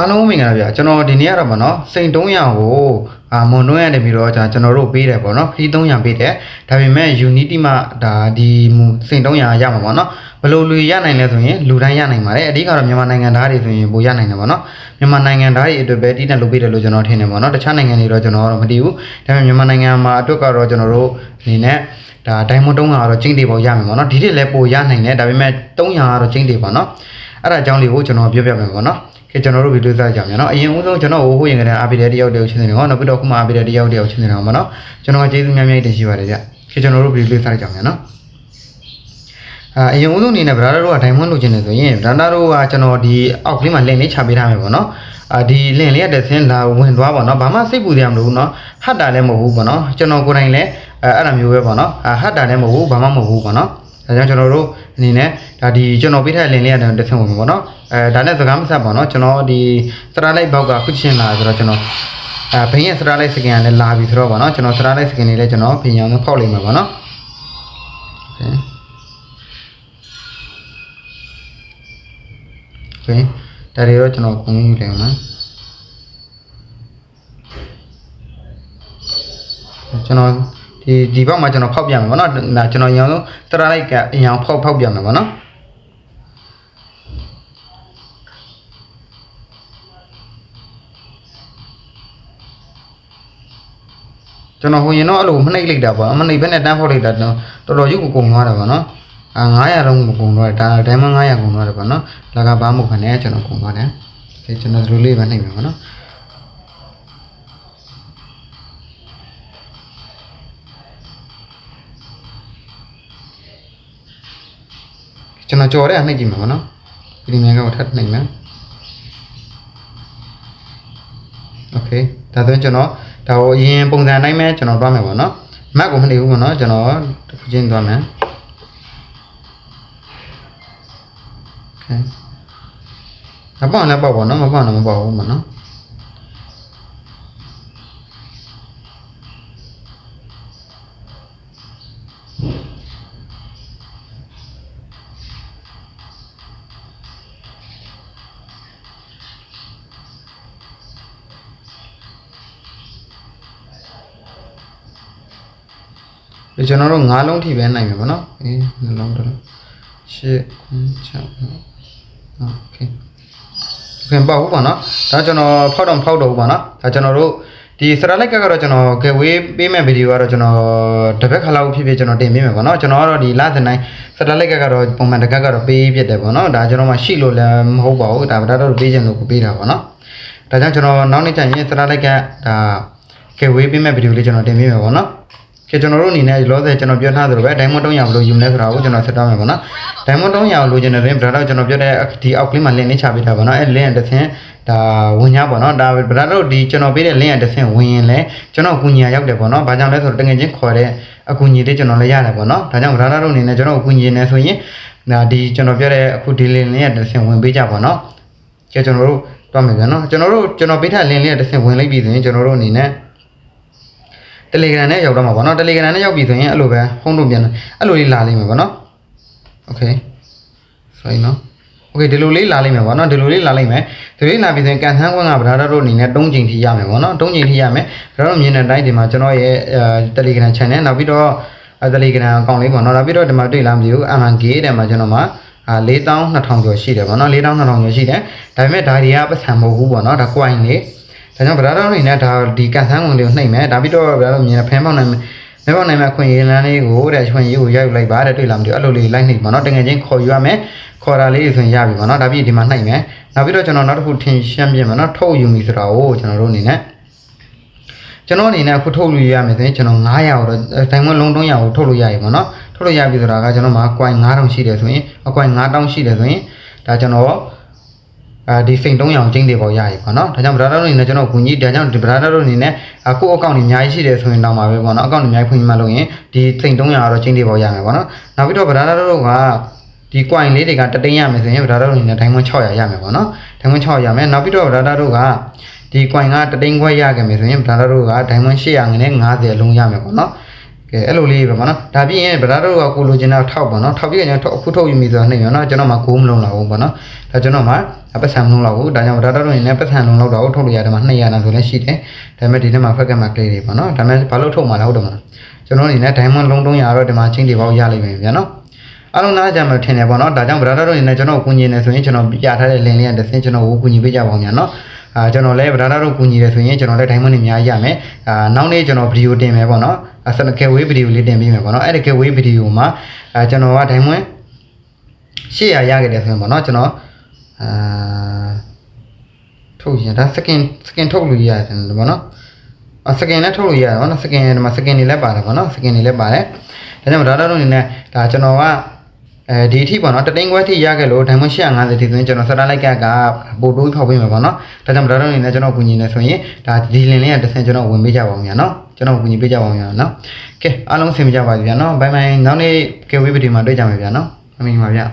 အားလုံးမင်္ဂလာဗျာကျွန်တော်ဒီနေ့ကတော့ဗောနော်စိန်300ကိုအာမွန်တွန်းရနေပြီးတော့ကျွန်တော်တို့ပေးတယ်ဗောနော်ဖီး300ပေးတယ်ဒါပေမဲ့ Unity မှာဒါဒီမူစိန်300ရမှာဗောနော်ဘယ်လိုလူရနိုင်လဲဆိုရင်လူတိုင်းရနိုင်ပါတယ်အဓိကတော့မြန်မာနိုင်ငံသားတွေဆိုရင်ပိုရနိုင်တယ်ဗောနော်မြန်မာနိုင်ငံသားတွေအတွက်ပဲတည်တံ့လုပ်ပေးတယ်လို့ကျွန်တော်ထင်တယ်ဗောနော်တခြားနိုင်ငံတွေတော့ကျွန်တော်ကတော့မသိဘူးဒါပေမဲ့မြန်မာနိုင်ငံမှာအတွက်ကတော့ကျွန်တော်တို့အနေနဲ့ဒါဒိုင်မွန်300ကတော့ကျင်းတေပေါ်ရမယ်ဗောနော်ဒီတစ်လည်းပိုရနိုင်တယ်ဒါပေမဲ့300ကတော့ကျင်းတေပါနော်အဲ့ဒါအကြောင်းလေးကိုကျွန်တော်ပြောပြမယ်ဗောနော် ကဲကျွန်တော်တို့ဒီလိုစားကြမယ်နော်အရင်ဦးဆုံးကျွန်တော်ဟိုဟိုရင်ကနေအားပေးတဲ့တယောက်တယောက်ချင်းနေနော်နောက်ပြီးတော့ခုမှအားပေးတဲ့တယောက်တယောက်ချင်းနေအောင်ပါနော်ကျွန်တော်ကကျေးဇူးများများတင်ရှိပါတယ်ကြကဲကျွန်တော်တို့ဒီလိုစားကြမယ်နော်အာအရင်ဦးဆုံးအနေနဲ့ဗရာဒါတို့ကဒိုင်မွန်းလိုချင်နေဆိုရင်ဗရာဒါတို့ကကျွန်တော်ဒီအောက်ကလေးမှာလင့်လေးချပေးထားမယ်ပေါ့နော်အာဒီလင့်လေးကတစ်ဆင်းလာဝင်သွားပေါ့နော်ဘာမှစိတ်ပူစရာမလိုဘူးနော်ဟတ်တာလည်းမဟုတ်ဘူးပေါ့နော်ကျွန်တော်ကိုယ်တိုင်လည်းအဲအဲ့လိုမျိုးပဲပေါ့နော်ဟတ်တာလည်းမဟုတ်ဘူးဘာမှမဟုတ်ဘူးပေါ့နော် ဒါကြောင့်ကျွန်တော်တို့အနေနဲ့ဒါဒီကျွန်တော်ပေးထားတဲ့လင်လေးရတယ်တစ်ဆင့်ဝင်မှာပေါ့နော်အဲဒါနဲ့စကားမဆက်ပါတော့ကျွန်တော်ဒီစတရာလိုက်ဘောက်ကခုချင်းလာဆိုတော့ကျွန်တော်အဲဘင်းရဲ့စတရာလိုက်စကန်ကလည်းလာပြီဆိုတော့ပေါ့နော်ကျွန်တော်စတရာလိုက်စကန်လေးလည်းကျွန်တော်ပြင်အောင်ဖောက်လိုက်မှာပေါ့နော်โอเคโอเคဒါတွေတော့ကျွန်တော်ကုန်ယူလိုက်အောင်နော်ကျွန်တော် ဒီဒီဘက်မှာကျွန်တော်ဖောက်ပြမယ်ဗောနော်ဒါကျွန်တော်အရင်ဆုံးတရလိုက်ကအရင်ဖောက်ဖောက်ပြမယ်ဗောနော်ကျွန်တော်ဟိုရင်တော့အဲ့လိုမနှိပ်လိုက်တာပေါ့မနှိပ်ဘဲနဲ့တန်းဖောက်လိုက်တာတော့တော်တော်ရုပ်ကိုကုန်သွားတယ်ဗောနော်အာ900လုံးမကုန်တော့ဒါဒိုင်းမန်900ကုန်သွားတယ်ဗောနော်လကဘာမဟုတ်ခနဲ့ကျွန်တော်ကုန်သွားတယ်ဒီကျွန်တော်ဒီလိုလေးပဲနှိပ်မယ်ဗောနော် ကျွန်တော်ကြော်တဲ့အနှိပ်ကြည့်မှာပေါ့နော်ဒီမြန်ကောထပ်နှိပ်မယ်โอเคဒါဆိုရင်ကျွန်တော်ဒါကိုအရင်ပုံစံအတိုင်းပဲကျွန်တော်တွားမယ်ပေါ့နော်မတ်ကိုမနှိပ်ဘူးပေါ့နော်ကျွန်တော်တစ်ခုချင်းတွားမယ်โอเคမပေါ့လည်းပေါ့ပေါ့နော်မပေါ့လည်းမပေါ့ဘူးပေါ့နော် ဒီကျွန်တော်တို့၅လုံးထိပဲနိုင်မယ်ပေါ့နော်အေးနှလုံးတစ်လုံးရှစ်ခု6โอเคခင်ပေါ့ဘူးပေါ့နော်ဒါကျွန်တော်ဖောက်တော့ဖောက်တော့ဘူးပေါ့နော်ဒါကျွန်တော်တို့ဒီစရလိုက်ကကတော့ကျွန်တော် giveaway ပေးမဲ့ဗီဒီယိုကတော့ကျွန်တော်တစ်ပတ်ခါလောက်ဖြစ်ဖြစ်ကျွန်တော်တင်ပေးမယ်ပေါ့နော်ကျွန်တော်ကတော့ဒီလစဉ်တိုင်းစရလိုက်ကကတော့ပုံမှန်တစ်ခါကတော့ပေးဖြစ်တယ်ပေါ့နော်ဒါကျွန်တော်မှရှိလို့လည်းမဟုတ်ပါဘူးဒါဗဒါတော့ပေးချင်လို့ကိုပေးတာပေါ့နော်ဒါကြောင့်ကျွန်တော်နောက်နေ့ကျရင်စရလိုက်ကဒါ giveaway ပေးမဲ့ဗီဒီယိုလေးကျွန်တော်တင်ပေးမယ်ပေါ့နော် ကဲကျွန်တော်တို့အနေနဲ့လောဆယ်ကျွန်တော်ပြောထားသလိုပဲဒိုင်မွန်300ဘယ်လိုယူမလဲဆိုတာကိုကျွန်တော်ဆက်တောင်းမယ်ပေါ့နော်ဒိုင်မွန်300ကိုလိုချင်တဲ့တွင်ဗရာတော့ကျွန်တော်ပြောတဲ့ဒီအောက်ကလေးမှာ link လေးချပေးထားပါတော့အဲ link တစ်ဆင့်ဒါဝင်ကြပါတော့ဒါဗရာတော့ဒီကျွန်တော်ပေးတဲ့ link တစ်ဆင့်ဝင်ရင်လည်းကျွန်တော်အကူညီရောက်တယ်ပေါ့နော်ဘာကြောင့်လဲဆိုတော့တကယ်ချင်းခေါ်တဲ့အကူညီလေးကျွန်တော်လည်းရတယ်ပေါ့နော်ဒါကြောင့်ဗရာတော့အနေနဲ့ကျွန်တော်အကူညီနေဆိုရင်ဒါဒီကျွန်တော်ပြောတဲ့အခုဒီ link လေးတစ်ဆင့်ဝင်ပေးကြပါတော့ကဲကျွန်တော်တို့တွားမယ်ဗျာနော်ကျွန်တော်တို့ကျွန်တော်ပေးထား link လေးတစ်ဆင့်ဝင်လိုက်ပြီဆိုရင်ကျွန်တော်တို့အနေနဲ့ Telegram နဲ့ရောက်တော့မှာပေါ့နော် Telegram နဲ့ရောက်ပြီဆိုရင်အဲ့လိုပဲဖုန်းတို့ပြန်အဲ့လိုလေးလာလိမ့်မယ်ပေါ့နော် Okay sorry နော် Okay ဒီလိုလေးလာလိမ့်မယ်ပေါ့နော်ဒီလိုလေးလာလိမ့်မယ်ဒီလိုလေးလာပြီဆိုရင်ကန်ဆန်းကွန်းကဗရာတို့အနေနဲ့၃ချိန်ထိရမယ်ပေါ့နော်၃ချိန်ထိရမယ်ဗရာတို့မြင်တဲ့အတိုင်းဒီမှာကျွန်တော်ရဲ့ Telegram channel နောက်ပြီးတော့ Telegram အကောင့်လေးပေါ့နော်နောက်ပြီးတော့ဒီမှာတွေ့လားမသိဘူး MNG တဲ့မှာကျွန်တော်မှာအာ4200ကျော်ရှိတယ်ပေါ့နော်4200ကျော်ရှိတယ်ဒါပေမဲ့ဒါတွေကပတ်စံမဟုတ်ဘူးပေါ့နော်ဒါ coin လေး ဒါကြောင့်ဗရာတော်အနေနဲ့ဒါဒီကန်ဆန်းဝင်လေးကိုနှိပ်မယ်ဒါပြီးတော့ဗရာတော်မြင်ဖမ်းပေါက်နိုင်မယ်ဖမ်းပေါက်နိုင်မယ်ခွင့်ရလန်းလေးကိုတဲ့ခွင့်ရကိုရောက်ယူလိုက်ပါတဲ့တွေ့လားမသိဘူးအဲ့လိုလေးလိုက်နှိပ်ပါတော့တကယ်ချင်းခေါ်ယူရမယ်ခေါ်တာလေးဆိုရင်ရပြီပါတော့ဒါပြီးဒီမှာနှိပ်မယ်နောက်ပြီးတော့ကျွန်တော်နောက်တစ်ခုထင်ရှင်းပြမယ်နော်ထုတ်ယူမိဆိုတာကိုကျွန်တော်တို့အနေနဲ့ကျွန်တော်အနေနဲ့အခုထုတ်လို့ရမယ်ဆိုရင်ကျွန်တော်900တော့ဒိုင်မွန်လုံး300ကိုထုတ်လို့ရပြီပေါ့နော်ထုတ်လို့ရပြီဆိုတာကကျွန်တော်မှာ coin 9000ရှိတယ်ဆိုရင်အ coin 9000ရှိတယ်ဆိုရင်ဒါကျွန်တော် အဲဒီစိန်300ကျင်းတွေပေါ့ရရပါတော့ဒါကြောင့် brother တို့အနေနဲ့ကျွန်တော်ကူညီဒါကြောင့်ဒီ brother တို့အနေနဲ့အခုအကောင့်တွေအများကြီးရှိတယ်ဆိုရင်တော့မှာပဲပေါ့နော်အကောင့်တွေအများကြီးဖွင့်မှလို့ရင်ဒီစိန်300ကတော့ကျင်းတွေပေါ့ရမယ်ပေါ့နော်နောက်ပြီးတော့ brother တို့ကဒီ coin လေးတွေကတသိန်းရမယ်ဆိုရင် brother တို့အနေနဲ့ diamond 600ရမယ်ပေါ့နော် diamond 600ရမယ်နောက်ပြီးတော့ brother တို့ကဒီ coin ကတသိန်းခွဲရခဲ့မယ်ဆိုရင် brother တို့က diamond 800ငနဲ့50လုံးရမယ်ပေါ့နော် ကဲအဲ့လိုလေးပဲပေါ့နော်ဒါပြီးရင်ဗဒါတို့ကကိုလိုချင်တာထောက်ပေါ့နော်ထောက်ပြီးရင်ကျွန်တော်ထောက်အခုထုတ်ယူမိဆိုတာနှိမ့်ရောနော်ကျွန်တော်မှကိုးမလုံးလောက်ဘူးပေါ့နော်ဒါကျွန်တော်မှပတ်စံမလုံးလောက်ဘူးဒါကြောင့်ဗဒါတို့အနေနဲ့ပတ်စံလုံးလောက်တော့ထုတ်လို့ရတယ်မှာ200နာဆိုလည်းရှိတယ်ဒါပေမဲ့ဒီနေ့မှာဖက်ကမှာကလေးတွေပေါ့နော်ဒါပေမဲ့ဘာလို့ထုတ်မှာလဲဟုတ်တယ်မလားကျွန်တော်အနေနဲ့ diamond လုံး300တော့ဒီမှာချင်းတွေပေါ့ရလိမ့်မယ်ဗျာနော်အားလုံးနားကြမှာထင်တယ်ပေါ့နော်ဒါကြောင့်ဗဒါတို့အနေနဲ့ကျွန်တော်ကိုကူညီနေဆိုရင်ကျွန်တော်ပြထားတဲ့ link လေးကတစ်ဆင့်ကျွန်တော်ကိုကူညီပေးကြပါဦးညာနော် အာကျွန်တော်လည်းဗဒါတို့ကူညီတယ်ဆိုရင်ကျွန်တော်လည်း diamond တွေအများကြီးရမယ်အာနောက်နေ့ကျွန်တော်ဗီဒီယိုတင်မယ်ပေါ့နော်အဲစနကဲဝေးဗီဒီယိုလေးတင်ပေးမယ်ပေါ့နော်အဲ့ဒီကဲဝေးဗီဒီယိုမှာအဲကျွန်တော်က diamond 800ရခဲ့တယ်ဆိုရင်ပေါ့နော်ကျွန်တော်အာထုတ်ရင်ဒါ skin skin ထုတ်လို့ရတယ်ပေါ့နော်အစကင်နဲ့ထုတ်လို့ရတယ်ပေါ့နော်စကင်ဒီမှာစကင်တွေလည်းပါတယ်ပေါ့နော်စကင်တွေလည်းပါတယ်ဒါကြောင့်ဒါတော့အနေနဲ့ဒါကျွန်တော်က အဲဒီအထိပေါ့နော်တသိန်းခွဲထိရခဲ့လို့ diamond 850ထိဆိုရင်ကျွန်တော်စတာလိုက်ကကပို့တိုးဖောက်ပေးမှာပေါ့နော်ဒါကြောင့်ဒါတော့အနေနဲ့ကျွန်တော်ကူညီနေဆိုရင်ဒါဒီလင်လေးကတစ်ဆင့်ကျွန်တော်ဝင်ပေးကြပါဦးညာနော်ကျွန်တော်ကူညီပေးကြပါဦးညာနော်ကဲအားလုံးဆင်ပြေကြပါပြီဗျာနော်ဘိုင်ဘိုင်နောက်နေ့ကဲဝေးဗီဒီယိုမှာတွေ့ကြမယ်ဗျာနော်အမိပါဗျာ